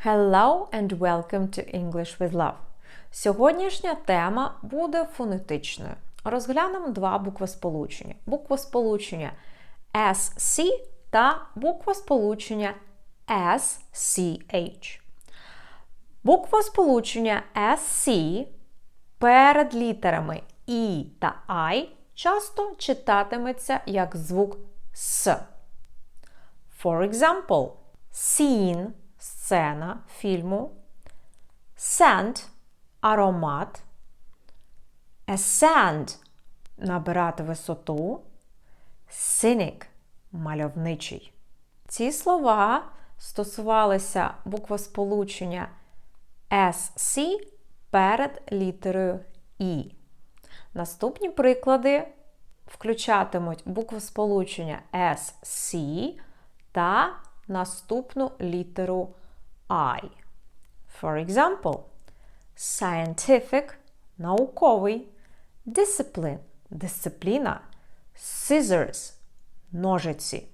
Hello and welcome to English with Love. Сьогоднішня тема буде фонетичною. Розглянемо два буквосполучення. Буквосполучення SC та буквосполучення SCH. Буквосполучення SC перед літерами І та I часто читатиметься як звук С. For example, scene – сцена фільму, scent – аромат, ascend – набирати висоту, cynic – мальовничий. Ці слова стосувалися буквосполучення SC перед літерою І. Наступні приклади включатимуть буквосполучення SC та наступну літеру I. For example, scientific – науковий, discipline – дисципліна, scissors – ножиці,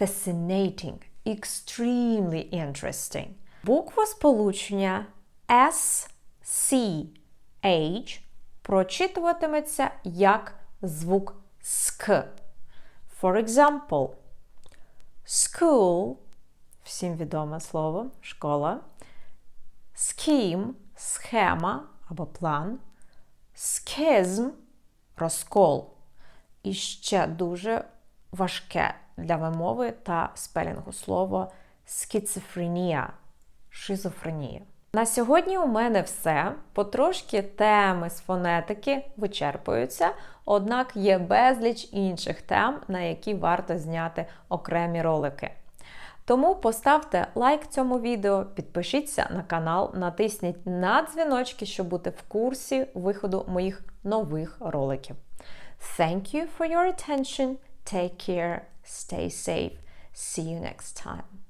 fascinating – extremely interesting. Буквосполучення S, C, H прочитуватиметься як звук СК. For example, school всім відоме слово школа, scheme – схема або план, schism – розкол. І ще дуже важке для вимови та спелінгу слово скіцефренія шизофренія. На сьогодні у мене все. Потрошки теми з фонетики вичерпуються, однак є безліч інших тем, на які варто зняти окремі ролики. Тому поставте лайк цьому відео, підпишіться на канал, натисніть на дзвіночки, щоб бути в курсі виходу моїх нових роликів. Thank you for your attention. Take care, stay safe. See you next time.